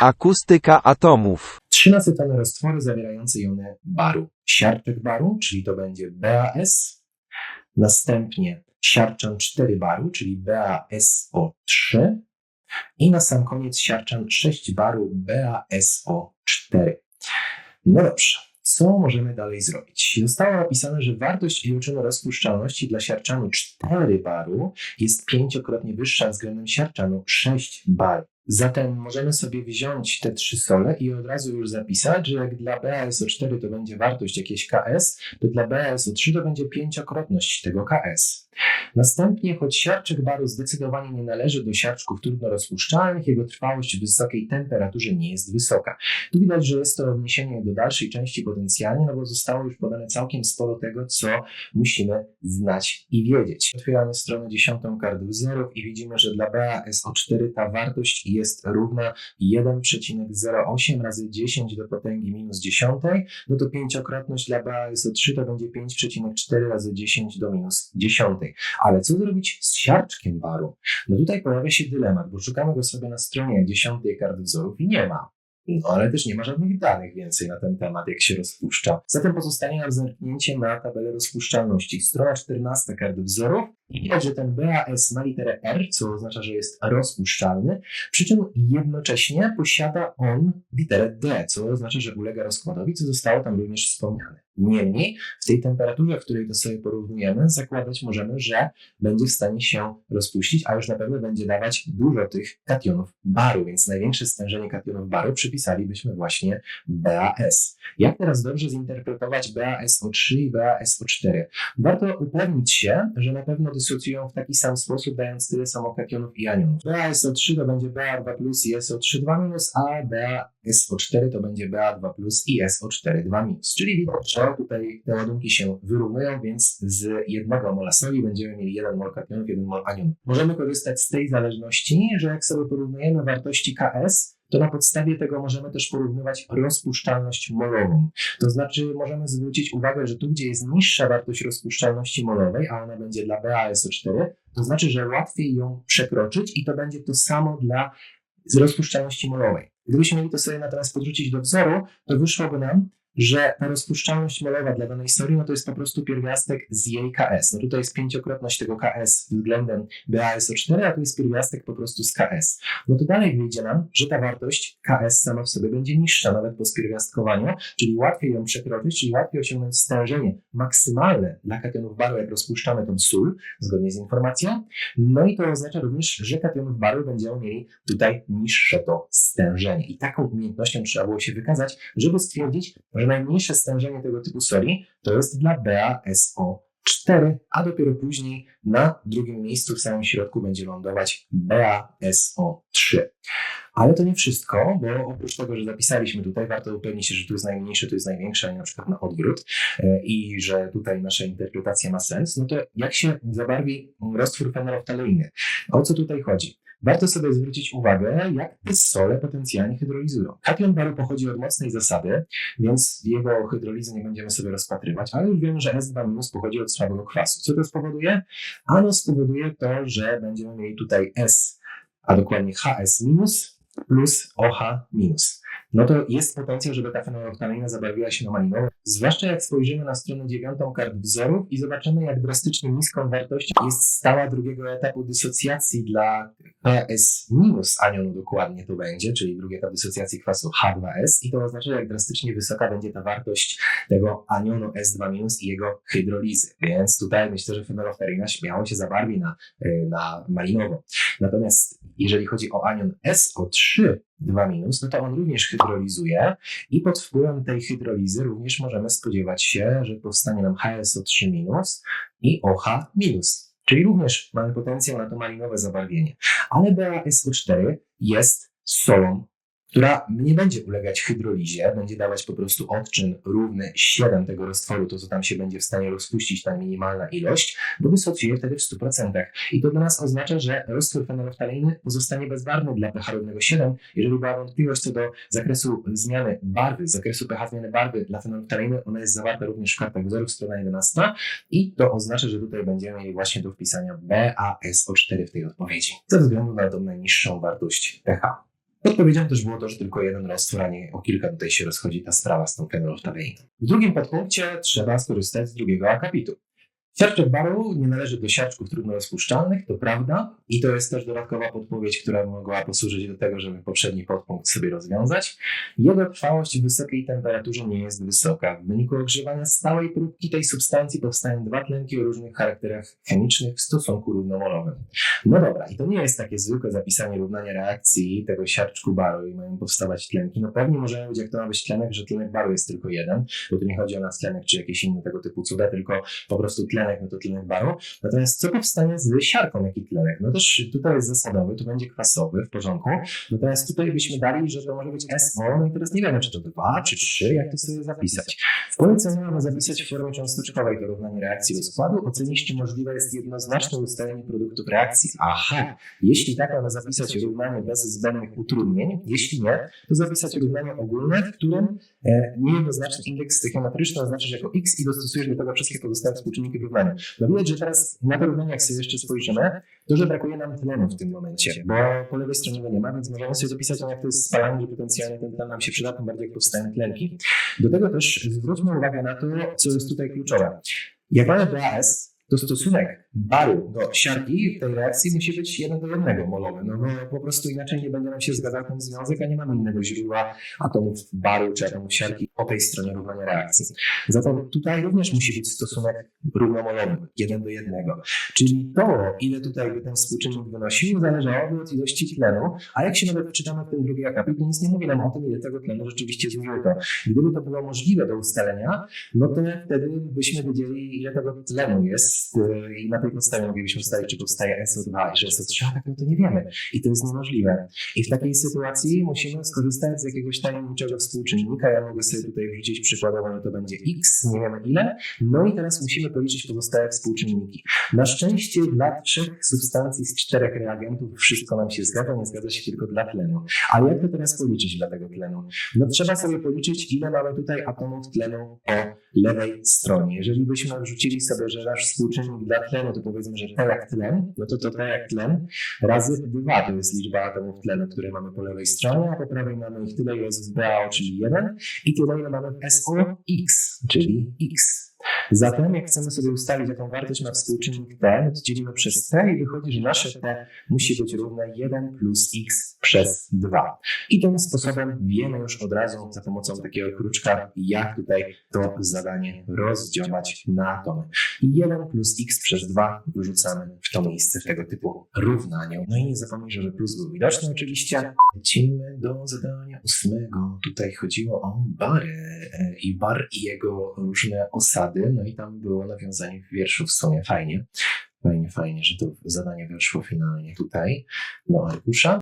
Akustyka atomów. Trzy nasycone roztwory zawierające jony baru. Siarczek baru, czyli to będzie BaS, następnie siarczan 4 baru, czyli BaSO3 i na sam koniec siarczan 6 baru BaSO4. No dobrze, co możemy dalej zrobić? Zostało opisane, że wartość iloczynu rozpuszczalności dla siarczanu 4 baru jest pięciokrotnie wyższa względem siarczanu 6 baru. Zatem możemy sobie wziąć te trzy sole i od razu już zapisać, że jak dla BaSO4 to będzie wartość jakieś KS, to dla BaSO3 to będzie pięciokrotność tego KS. Następnie, choć siarczek baru zdecydowanie nie należy do siarczków trudno rozpuszczalnych, jego trwałość w wysokiej temperaturze nie jest wysoka. Tu widać, że jest to odniesienie do dalszej części potencjalnie, no bo zostało już podane całkiem sporo tego, co musimy znać i wiedzieć. Otwieramy stronę 10 karty wzorów i widzimy, że dla BaSO4 ta wartość jest równa 1,08 razy 10 do potęgi minus 10, no to pięciokrotność dla BaSO3 to będzie 5,4 razy 10 do minus 10. Ale co zrobić z siarczkiem baru? No tutaj pojawia się dylemat, bo szukamy go sobie na stronie 10 kart wzorów i nie ma. No, ale też nie ma żadnych danych więcej na ten temat, jak się rozpuszcza. Zatem pozostanie nam zerknięcie na tabelę rozpuszczalności. Strona 14 kart wzorów i widać, że ten BAS ma literę R, co oznacza, że jest rozpuszczalny, przy czym jednocześnie posiada on literę D, co oznacza, że ulega rozkładowi, co zostało tam również wspomniane. Niemniej, w tej temperaturze, w której to sobie porównujemy, zakładać możemy, że będzie w stanie się rozpuścić, a już na pewno będzie dawać dużo tych kationów baru, więc największe stężenie kationów baru przypisalibyśmy właśnie BAS. Jak teraz dobrze zinterpretować BASO3 i BASO4? Warto upewnić się, że na pewno dysocjują w taki sam sposób, dając tyle samo kationów i anionów. BASO3 to będzie BA2 plus i SO3 2 minus, a BASO4 to będzie BA2 plus i SO4 2 minus. Czyli widać, że tutaj te ładunki się wyrównują, więc z jednego mola soli będziemy mieli 1 mol kationów, 1 mol anionów. Możemy korzystać z tej zależności, że jak sobie porównujemy wartości KS, to na podstawie tego możemy też porównywać rozpuszczalność molową. To znaczy możemy zwrócić uwagę, że tu, gdzie jest niższa wartość rozpuszczalności molowej, a ona będzie dla BaSO4, to znaczy, że łatwiej ją przekroczyć i to będzie to samo dla rozpuszczalności molowej. Gdybyśmy mieli to sobie natomiast podrzucić do wzoru, to wyszłoby nam, że ta rozpuszczalność molowa dla danej soli, no to jest po prostu pierwiastek z jej KS. No tutaj jest pięciokrotność tego KS względem BaSO4, a tu jest pierwiastek po prostu z KS. No to dalej wyjdzie nam, że ta wartość KS sama w sobie będzie niższa, nawet po spierwiastkowaniu, czyli łatwiej ją przekroczyć, czyli łatwiej osiągnąć stężenie maksymalne dla kationów baru, jak rozpuszczamy tą sól, zgodnie z informacją. No i to oznacza również, że kationów baru będziemy mieli tutaj niższe to stężenie. I taką umiejętnością trzeba było się wykazać, żeby stwierdzić, najmniejsze stężenie tego typu soli to jest dla BaSO4, a dopiero później na drugim miejscu w samym środku będzie lądować BaSO3. Ale to nie wszystko, bo oprócz tego, że zapisaliśmy tutaj, warto upewnić się, że tu jest najmniejsze, tu jest największe, nie na przykład na odwrót e, i że tutaj nasza interpretacja ma sens, no to jak się zabarwi roztwór fenoloftaleiny? O co tutaj chodzi? Warto sobie zwrócić uwagę, jak te sole potencjalnie hydrolizują. Kation baru pochodzi od mocnej zasady, więc jego hydrolizy nie będziemy sobie rozpatrywać, ale już wiemy, że S2- pochodzi od słabego kwasu. Co to spowoduje? Ano spowoduje to, że będziemy mieli tutaj S, a dokładnie HS- plus OH-. No to jest potencjał, żeby ta fenoloftaleina zabarwiła się na malinowo. Zwłaszcza jak spojrzymy na stronę dziewiątą kart wzorów i zobaczymy, jak drastycznie niską wartością jest stała drugiego etapu dysocjacji dla PS minus anionu dokładnie to będzie, czyli drugi etap dysocjacji kwasu H2S i to oznacza, jak drastycznie wysoka będzie ta wartość tego anionu S2 minus i jego hydrolizy. Więc tutaj myślę, że fenoloftaleina śmiało się zabarwi na, y, na malinowo. Natomiast jeżeli chodzi o anion SO3, 2 minus, no to on również hydrolizuje i pod wpływem tej hydrolizy również możemy spodziewać się, że powstanie nam HSO3 minus i OH minus. Czyli również mamy potencjał na to malinowe zabarwienie. Ale BaSO4 jest solą która nie będzie ulegać hydrolizie, będzie dawać po prostu odczyn równy 7 tego roztworu, to co tam się będzie w stanie rozpuścić, ta minimalna ilość, bo dysocjuje wtedy w 100%. I to dla nas oznacza, że roztwór fenoloftaleiny pozostanie bezbarwny dla pH równego 7. Jeżeli była wątpliwość co do zakresu zmiany barwy, zakresu pH zmiany barwy dla fenoloftaleiny, ona jest zawarta również w kartach wzorów, strona 11 i to oznacza, że tutaj będziemy mieli właśnie do wpisania BaSO4 w tej odpowiedzi, ze względu na tą najniższą wartość pH. Odpowiedzią też było to, że tylko jeden roztwór, a nie o kilka tutaj się rozchodzi ta sprawa z tą fenolftaleiną. W drugim podpunkcie trzeba skorzystać z drugiego akapitu. Siarczek baru nie należy do siarczków trudno rozpuszczalnych, to prawda. I to jest też dodatkowa podpowiedź, która mogła posłużyć do tego, żeby poprzedni podpunkt sobie rozwiązać. Jego trwałość w wysokiej temperaturze nie jest wysoka. W wyniku ogrzewania stałej próbki tej substancji powstają dwa tlenki o różnych charakterach chemicznych w stosunku równomolowym. No dobra, i to nie jest takie zwykłe zapisanie równania reakcji tego siarczku baru i mają powstawać tlenki. No pewnie możemy być, jak to ma być tlenek, że tlenek baru jest tylko jeden, bo tu nie chodzi o nas tlenek czy jakieś inne tego typu cuda, tylko po prostu tlenek, no to tlenek baru. Natomiast co powstanie z siarką, jaki tlenek? No też tutaj jest zasadowy, tu będzie kwasowy, w porządku. Natomiast tutaj byśmy dali, że to może być SO, no i teraz nie wiemy, czy to 2, czy 3, jak to sobie zapisać. W poleceniu mamy zapisać w formie cząsteczkowej to równanie reakcji rozkładu. Ocenić, czy możliwe jest jednoznaczne ustalenie produktów reakcji. Aha, jeśli tak, mamy zapisać równanie bez zbędnych utrudnień. Jeśli nie, to zapisać równanie ogólne, w którym e, niejednoznaczny indeks stoichiometryczny oznaczasz jako x i dostosujesz do tego wszystkie pozostałe współczynniki w równaniu. No widać, że teraz na to równanie, jak sobie jeszcze spojrzymy, to, że brakuje nam tlenu w tym momencie, bo po lewej stronie go nie ma, więc możemy sobie zapisać, jak to jest spalanie, że potencjalnie ten tlen nam się przyda, tym bardziej jak powstają tlenki. Do tego też zwróćmy uwagę na to, co jest tutaj kluczowe. Jak mamy BAS, to stosunek baru do siarki w tej reakcji musi być 1 do 1 molowy, no bo po prostu inaczej nie będzie nam się zgadzał ten związek, a nie mamy innego źródła atomów baru czy atomów siarki po tej stronie równania reakcji. Zatem tutaj również musi być stosunek równomolowy, 1 do 1. Czyli to, ile tutaj by ten współczynnik wynosił, zależałoby od ilości tlenu, a jak się nawet wczytamy w ten drugi akapit, nic nie mówi nam o tym, ile tego tlenu rzeczywiście zużyto. Gdyby to było możliwe do ustalenia, no to wtedy byśmy wiedzieli, ile tego tlenu jest yy, i na tej podstawie moglibyśmy ustalić, czy powstaje SO2 i że SO3, a tak no to nie wiemy. I to jest niemożliwe. I w takiej sytuacji musimy skorzystać z jakiegoś tajemniczego współczynnika. Ja mogę sobie tutaj wrzucić przykładowo, że to będzie x, nie wiemy ile. No i teraz musimy policzyć pozostałe współczynniki. Na szczęście dla trzech substancji z czterech reagentów wszystko nam się zgadza, nie zgadza się tylko dla tlenu. Ale jak to teraz policzyć dla tego tlenu? No trzeba sobie policzyć, ile mamy tutaj atomów tlenu po lewej stronie. Jeżeli byśmy wrzucili sobie, że nasz współczynnik dla tlenu to powiedzmy, że T jak tlen, no to to T jak tlen. Razy 2 to jest liczba atomów tlenu, które mamy po lewej stronie, a po prawej mamy ich tyle, ile jest w BAO, czyli 1 i tyle, ile mamy w SOX, czyli X. Zatem, jak chcemy sobie ustalić, jaką wartość ma współczynnik T, no to dzielimy przez T i wychodzi, że nasze T musi być równe 1 plus x przez 2. I tym sposobem wiemy już od razu za pomocą takiego kruczka, jak tutaj to zadanie rozdziałać na atomy. I 1 plus x przez 2 wyrzucamy w to miejsce w tego typu równaniu. No i nie zapomnijcie, że plus był widoczny oczywiście. Lecimy do zadania ósmego. Tutaj chodziło o bary e, i bar i jego różne osady. No i tam było nawiązanie w wierszu w sumie fajnie. Fajnie, fajnie, że to zadanie weszło finalnie tutaj do arkusza.